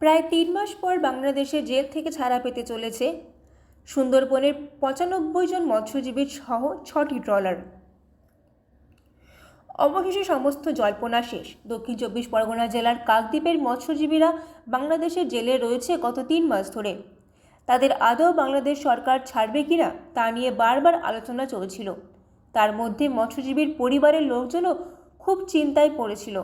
প্রায় তিন মাস পর বাংলাদেশে জেল থেকে ছাড়া পেতে চলেছে সুন্দরবনের পঁচানব্বই জন মৎস্যজীবীর সহ ছটি ট্রলার। অবশেষে সমস্ত জল্পনা শেষ। দক্ষিণ চব্বিশ পরগনা জেলার কাকদ্বীপের মৎস্যজীবীরা বাংলাদেশের জেলে রয়েছে গত তিন মাস ধরে। তাদের আদৌ বাংলাদেশ সরকার ছাড়বে কিনা তা নিয়ে বারবার আলোচনা চলছিল। তার মধ্যে মৎস্যজীবীর পরিবারের লোকজনও খুব চিন্তায় পড়েছিল।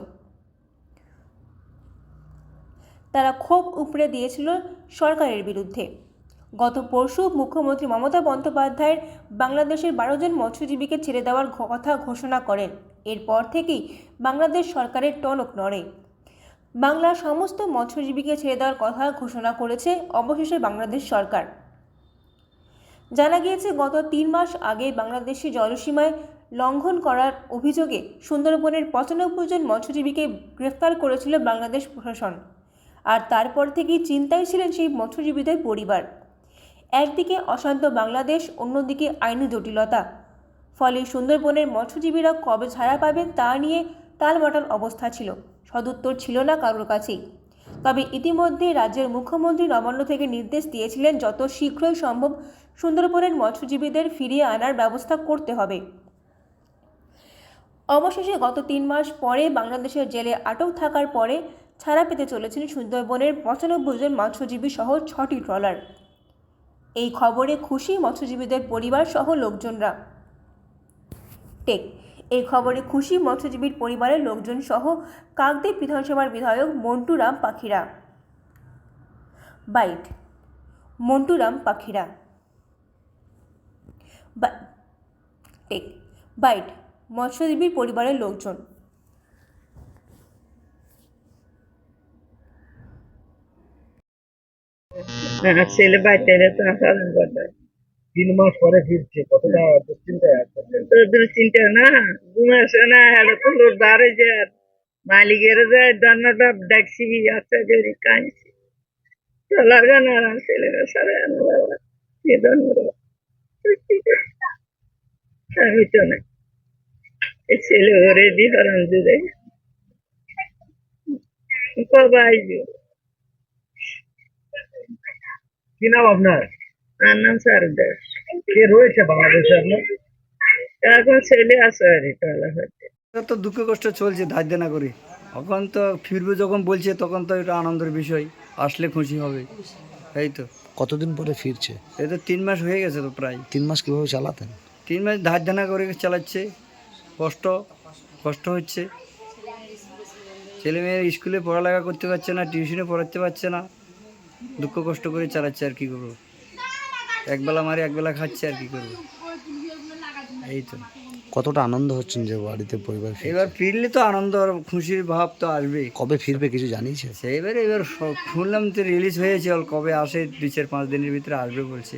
তারা ক্ষোভ উপড়ে দিয়েছিল সরকারের বিরুদ্ধে। গত পরশু মুখ্যমন্ত্রী মমতা বন্দ্যোপাধ্যায়ের বাংলাদেশের বারো জন মৎস্যজীবীকে ছেড়ে দেওয়ার কথা ঘোষণা করেন। এরপর থেকেই বাংলাদেশ সরকারের টনক নড়ে। বাংলার সমস্ত মৎস্যজীবীকে ছেড়ে দেওয়ার কথা ঘোষণা করেছে অবশেষে বাংলাদেশ সরকার। জানা গিয়েছে, গত তিন মাস আগে বাংলাদেশি জলসীমায় লঙ্ঘন করার অভিযোগে সুন্দরবনের পঁচানব্বই জন মৎস্যজীবীকে গ্রেফতার করেছিল বাংলাদেশ প্রশাসন। আর তারপর থেকেই চিন্তায় ছিলেন সেই মৎস্যজীবীদের পরিবার। একদিকে অশান্ত বাংলাদেশ, অন্যদিকে আইনি জটিলতা। ফলে সুন্দরবনের মৎস্যজীবীরা কবে ছাড়া পাবেন তা নিয়ে টালমাটাল অবস্থা ছিল, সদুত্তর ছিল না কারোর কাছেই। তবে ইতিমধ্যে রাজ্যের মুখ্যমন্ত্রী নবান্ন থেকে নির্দেশ দিয়েছিলেন যত শীঘ্রই সম্ভব সুন্দরবনের মৎস্যজীবীদের ফিরিয়ে আনার ব্যবস্থা করতে হবে। অবশেষে গত তিন মাস পরে বাংলাদেশের জেলে আটক থাকার পরে ছাড়া পেতে চলেছেন সুন্দরবনের পঁচানব্বই জন মৎস্যজীবী সহ ছটি ট্রলার। এই খবরে খুশি মৎস্যজীবীদের পরিবার সহ লোকজনরা। টেক, এই খবরে খুশি মৎস্যজীবীর পরিবারের লোকজন সহ কাকদ্বীপ বিধানসভার বিধায়ক মন্টুরাম পাখিরা। বাইট, মন্টুরাম পাখিরা। টেক, বাইট, মৎস্যজীবীর পরিবারের লোকজন। হ্যাঁ, ছেলে বাচ্চা তো পালন করতে তিন মাস পরে ফিরছে কতটা দুশ্চিন্তায় আছে? তো দুশ্চিন্তা না ঘুম আসে না এরকম লোক বারে যে মালিকের যায় দান্নাটা ডাকছি আছে যদি কাঁদছি। চলার গান আর ছেলেরা সারা বাবা এ আমি তো না। ছেলে ওরে দি হরণ দিলে কবে আসবে? কি নাম আপনার? আর নাম সারদাস কে রয়েছে বাংলাদেশে আপনার? এখন ছেলে আছে আর তো দুঃখ কষ্ট চলছে ধার দেনা করে। এখন তো ফিরবে যখন বলছে তখন তো এটা আনন্দের বিষয়। আসলে খুশি হবে। এই তো। কতদিন পরে ফিরছে? এই তো তিন মাস হয়ে গেছে তো প্রায়। তিন মাস কীভাবে চালাতেন? তিন মাস ধার দেনা করে চালাচ্ছে। কষ্ট কষ্ট হচ্ছে। ছেলে মেয়ের স্কুলে পড়ালেখা করতে পারছে না টিউশনে পড়াতে পারছে না। দুঃখ কষ্ট করে চালাচ্ছে আর কি করব? একবেলা মারি একবেলা খাচ্ছে আর কি করব? এই তো। কতটা আনন্দ হচ্ছেন যে বাড়িতে পরিবার এবার ফিরলে তো আনন্দ আর খুশির ভাব তো আসবে কবে ফিরবে কিছু জানিয়েছে? সেইবারে এবার শুনলাম তো রিলিজ হয়েছে কবে আসে দুই চার পাঁচ দিনের ভিতরে আসবে বলছে।